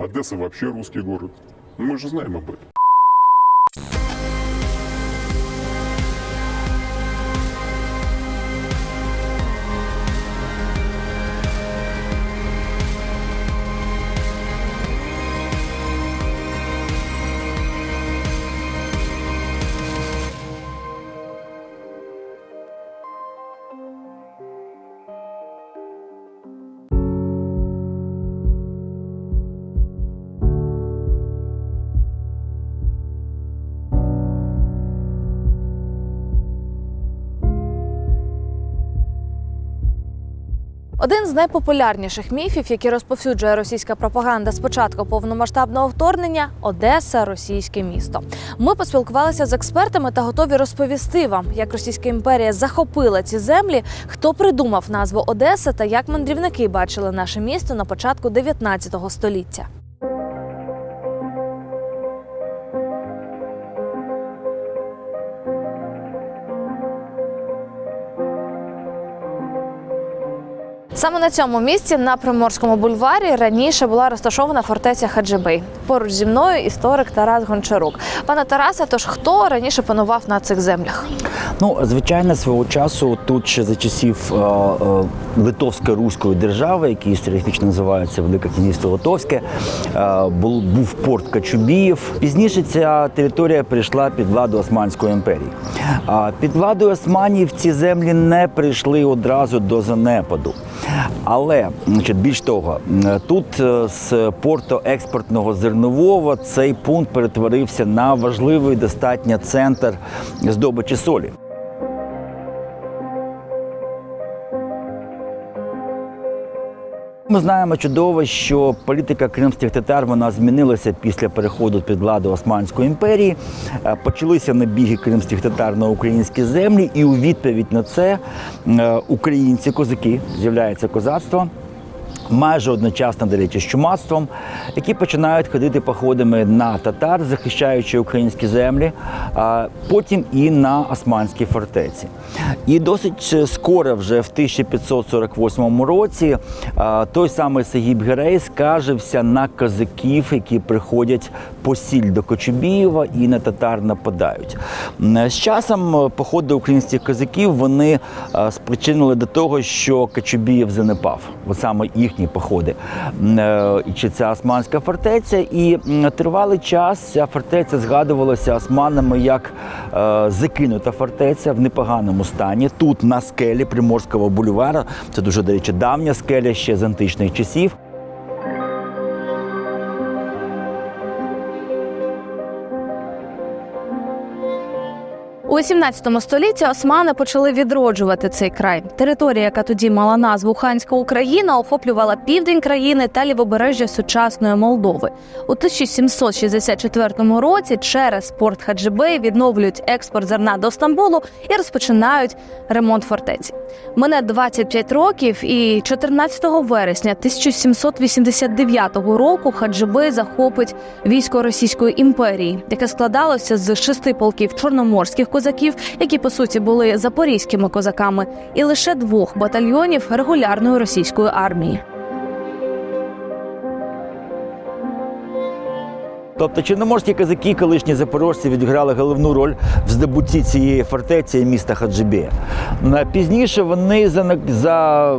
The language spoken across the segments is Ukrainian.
Одесса вообще русский город. Мы же знаем об этом. Один з найпопулярніших міфів, які розповсюджує російська пропаганда з початку повномасштабного вторгнення Одеса російське місто. Ми поспілкувалися з експертами та готові розповісти вам, як Російська імперія захопила ці землі, хто придумав назву Одеса та як мандрівники бачили наше місто на початку 19 століття. Саме на цьому місці на Приморському бульварі раніше була розташована фортеця Хаджибей. Поруч зі мною історик Тарас Гончарук. Пане Тарасе, тож хто раніше панував на цих землях? Ну, звичайно, свого часу тут ще за часів е, е, Литовсько-Руської держави, які історично називаються Велике князівство Литовське, е, був, був порт Качубіїв. Пізніше ця територія перейшла під владу Османської імперії. А під владою Османів ці землі не прийшли одразу до занепаду. Але значить, більш того, тут е, з порту експортного зернового цей пункт перетворився на важливий достатньо центр здобичі солі. Ми знаємо чудово, що політика кримських татар вона змінилася після переходу під владу Османської імперії. Е, Почалися набіги кримських татар на українські землі, і у відповідь на це е, українці, козаки, з'являється козацтво. Майже одночасно, до з чумацтвом, які починають ходити походами на татар, захищаючи українські землі, а потім і на османські фортеці. І досить скоро, вже в 1548 році, той самий Сагіб Герей скаржився на козаків, які приходять по сіль до Кочубієва і на татар нападають. З часом е, походи українських козаків вони е, спричинили до того, що Кочубіїв занепав, от саме їхні походи. М, е, Чи ця османська фортеця, і тривалий час ця фортеця згадувалася османами як е, закинута фортеця в непоганому стані. Тут на скелі Приморського бульвара. Це дуже, до речі, давня скеля ще з античних часів. У 18 столітті османи почали відроджувати цей край. Територія, яка тоді мала назву Ханська Україна, охоплювала південь країни та лівобережжя сучасної Молдови. У 1764 році через порт Хаджибей відновлюють експорт зерна до Стамбулу і розпочинають ремонт фортеці. Мине 25 років, і 14 вересня 1789 року Хаджибей захопить військо Російської імперії, яке складалося з шести полків чорноморських козаків, які по суті були запорізькими козаками, і лише двох батальйонів регулярної російської армії. Тобто чорноморські козаки, колишні запорожці, відіграли головну роль в здобутті цієї фортеці міста Хаджибея. На- Пізніше вони за, за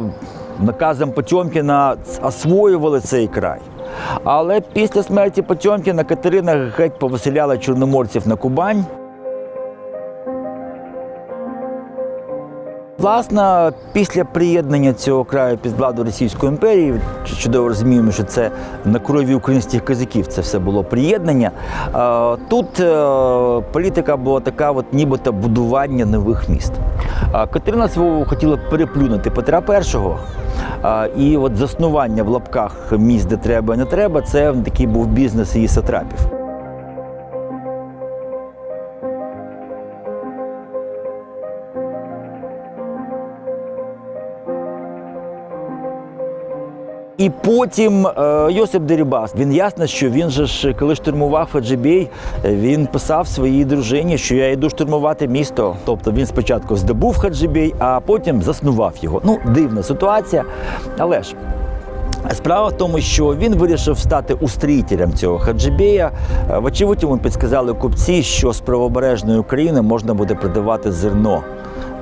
наказом Потьомкіна освоювали цей край. Але після смерті Потьомкіна Катерина геть повеселяла чорноморців на Кубань. Власне, після приєднання цього краю під владу Російської імперії, чудово розуміємо, що це на крові українських козаків це все було приєднання. Тут е, політика була така, от нібито будування нових міст. Катерина свого хотіла переплюнути Петра І. І от заснування в лапках міст, де треба не треба, це такий був бізнес її сатрапів. І потім е, Йосип Дерібас, він ясно, що він же ж, коли штурмував Фаджибей, він писав своїй дружині, що я йду штурмувати місто. Тобто він спочатку здобув Хаджибей, а потім заснував його. Ну, дивна ситуація. Але ж Справа в тому, що він вирішив стати устрітелем цього хаджибея. Е, Вочевидь, йому підсказали купці, що з правобережної України можна буде продавати зерно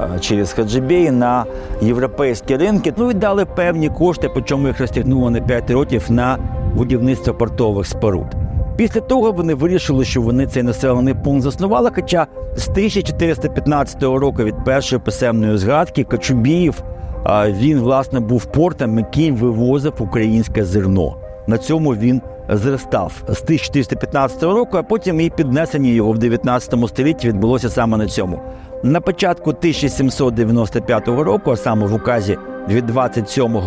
е, через хаджибеї на європейські ринки. Ну і дали певні кошти, причому їх розтягнуло на 5 років на будівництво портових споруд. Після того вони вирішили, що вони цей населений пункт заснували. Хоча з 1415 року від першої писемної згадки Кочубіїв а, він власне був портом, який вивозив українське зерно. На цьому він зростав з 1415 року, а потім і піднесення його в 19 столітті відбулося саме на цьому. На початку 1795 року, а саме в указі від 27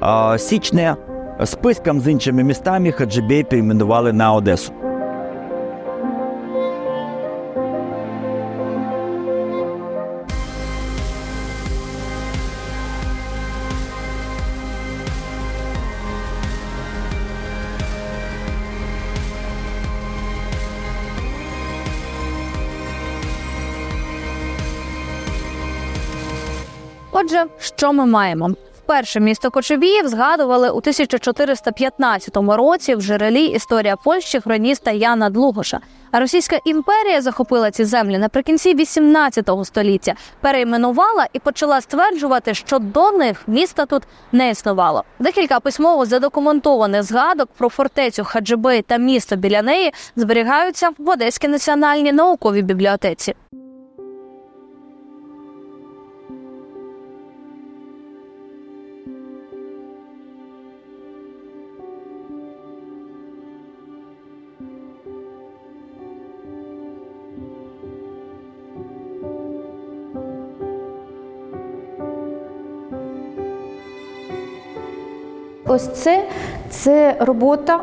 а, січня, списком з іншими містами Хаджибей перейменували на Одесу. Отже, що ми маємо? Вперше місто Кочубіїв згадували у 1415 році в джерелі історія Польщі хроніста Яна Длугоша. А Російська імперія захопила ці землі наприкінці 18 століття, перейменувала і почала стверджувати, що до них міста тут не існувало. Декілька письмово задокументованих згадок про фортецю Хаджибей та місто біля неї зберігаються в Одеській національній науковій бібліотеці. Ось це, це робота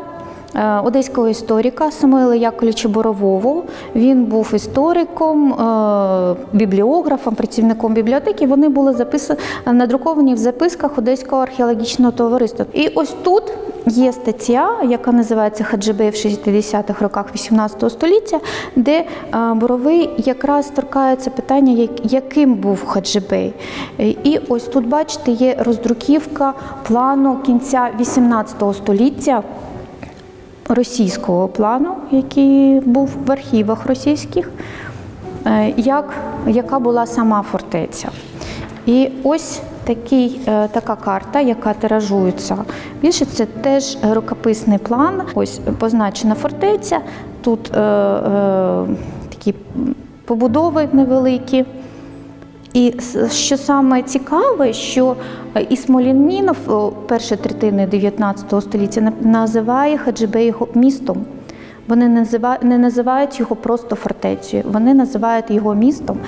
е, одеського історика Самуїла Яковлевича Борового. Він був істориком, е, бібліографом, працівником бібліотеки. Вони були записані, надруковані в записках Одеського археологічного товариства. І ось тут є стаття, яка називається Хаджибей в 60-х роках 18 століття, де е, Боровий якраз торкається питання, яким був Хаджибей. Е, І ось тут, бачите, є роздруківка плану кінця 18 століття російського плану, який був в архівах російських, е, як, яка була сама фортеця. І ось такий, е, така карта, яка тиражується. Більше це теж рукописний план. Ось позначена фортеця. Тут е, е, такі побудови невеликі. І що саме цікаве, що е, і Смолянінов о, першої третини 19 століття називає Хаджибей містом. Вони назива- не називають його просто фортецею, вони називають його містом.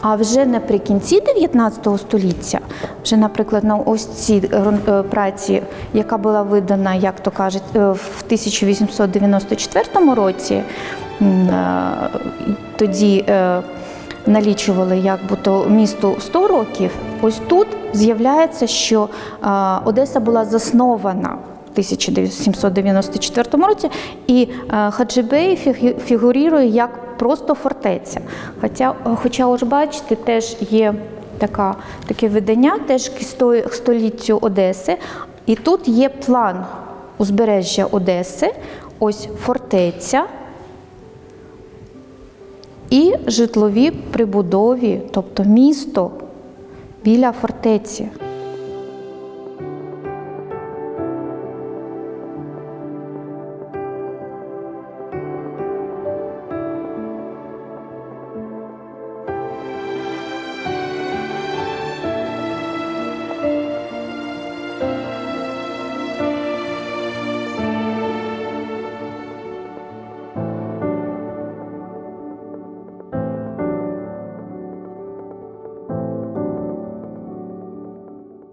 А вже наприкінці 19 століття, вже, наприклад, на ось цій е, праці, яка була видана, як то кажуть, е, в 1894 році, е, тоді е, налічували як то місту 100 років. Ось тут з'являється, що Одеса була заснована 1794 році, і Хаджибей фіг- фігурує як просто фортеця. Хоча, хоча ось бачите, теж є така, таке видання, теж к століттю Одеси, і тут є план узбережжя Одеси, ось фортеця і житлові прибудові, тобто місто біля фортеці.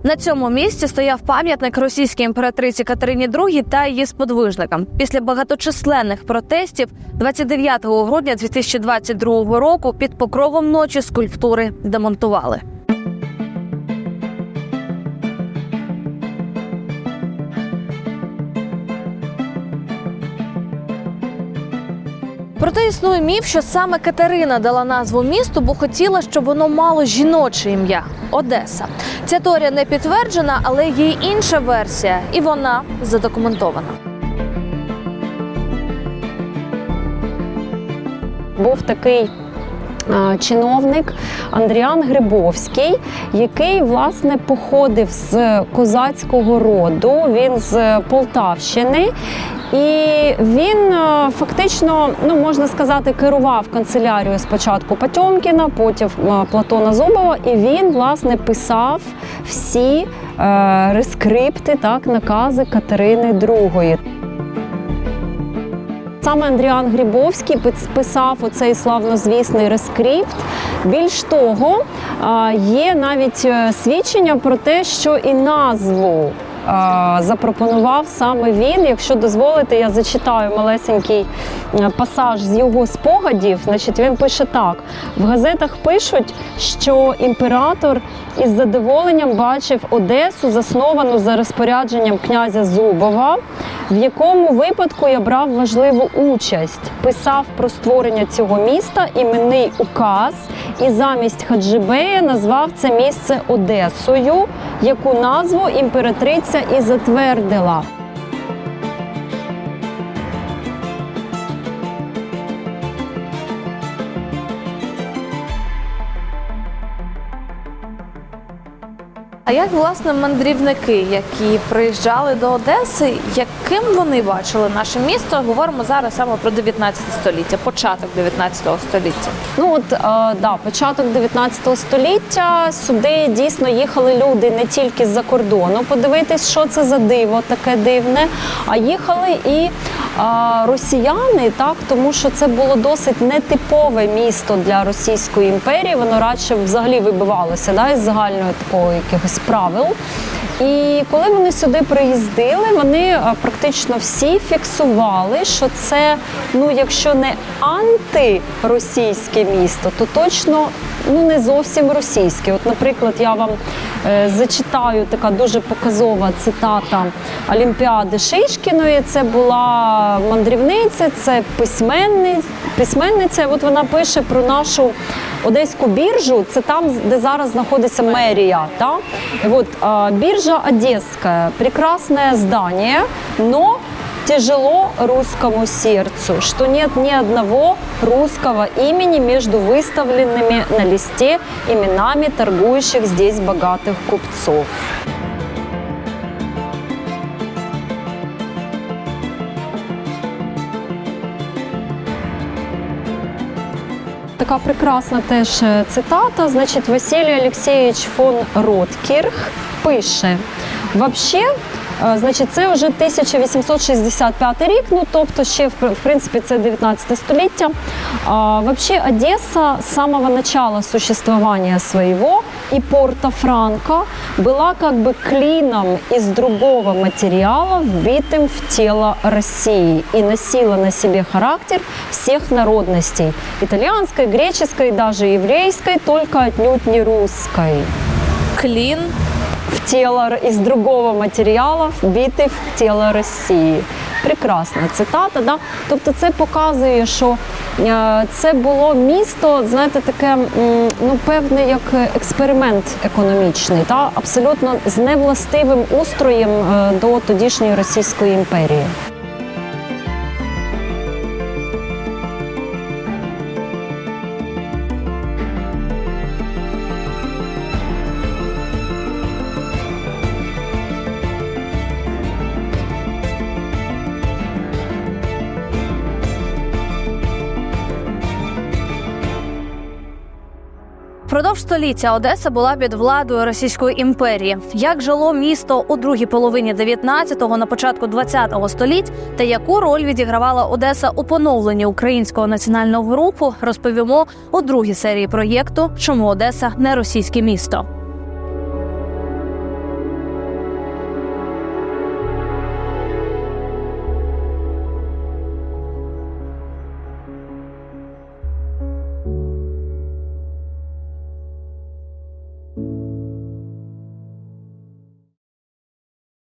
На цьому місці стояв пам'ятник російській імператриці Катерині II та її сподвижникам. Після багаточисленних протестів 29 грудня 2022 року під покровом ночі скульптури демонтували. Проте існує міф, що саме Катерина дала назву місту, бо хотіла, щоб воно мало жіноче ім'я Одеса. Ця теорія не підтверджена, але є інша версія, і вона задокументована. був такий чиновник Андріан Грибовський, який власне походив з козацького роду. Він з Полтавщини. І він е, фактично, ну можна сказати, керував канцелярією спочатку Потьомкіна, потім е, Платона Зубова, і він власне писав всі е, рескрипти, так, накази Катерини II. Саме Андріан Грибовський пис- писав оцей славнозвісний рескрипт. Більш того, є навіть е, свідчення про те, що і назву запропонував саме він. Якщо дозволите, я зачитаю малесенький е, пасаж з його спогадів. Значить, він пише так: в газетах пишуть, що імператор із задоволенням бачив Одесу, засновану за розпорядженням князя Зубова в якому випадку я брав важливу участь, писав про створення цього міста іменний указ, і замість Хаджибея назвав це місце Одесою, яку назву імператриця і затвердила. А як власне мандрівники, які приїжджали до Одеси, яким вони бачили наше місто? Говоримо зараз саме про 19 століття, початок 19 століття. Ну от е, да, початок 19 століття сюди дійсно їхали люди не тільки з-за кордону подивитись, що це за диво таке дивне, а їхали і е, росіяни, так тому що це було досить нетипове місто для Російської імперії. Воно радше взагалі вибивалося да, із загальної такої якихось правил. І коли вони сюди приїздили, вони е, практично всі фіксували, що це, ну якщо не антиросійське місто, то точно ну не зовсім російське. От, наприклад, я вам е, зачитаю така дуже показова цитата Олімпіади Шишкіної. Це була мандрівниця, це письменниця. письменниця. От вона пише про нашу Одеську біржу. Це там, де зараз знаходиться мерія. Да? И вот а, биржа Одесская, прекрасное здание, но тяжело русскому сердцу, что нет ни одного русского имени между выставленными на листе именами торгующих здесь богатых купцов. Така прекрасна теж е, цитата. Значить, Василій Олексійович фон Роткірх пише: Вообще, значить, це вже 1865 рік, ну тобто ще в пр- в принципі це 19 століття. А, вообще Одесса с самого начала существования своего и Порто-Франко была как бы клином из другого материала, вбитым в тело России и носила на себе характер всех народностей – итальянской, греческой, даже еврейской, только отнюдь не русской Клін в тело из другого матеріалу, вбити в тіло Росії. Прекрасна цитата. Да? Тобто це показує, що е, це було місто, знаєте, таке ну, певне як експеримент економічний, та? абсолютно з невластивим устроєм е, до тодішньої Російської імперії. Впродовж століття Одеса була під владою Російської імперії. Як жило місто у другій половині 19-го, на початку 20-го століть, та яку роль відігравала Одеса у поновленні українського національного руху, розповімо у другій серії проєкту Чому Одеса не російське місто.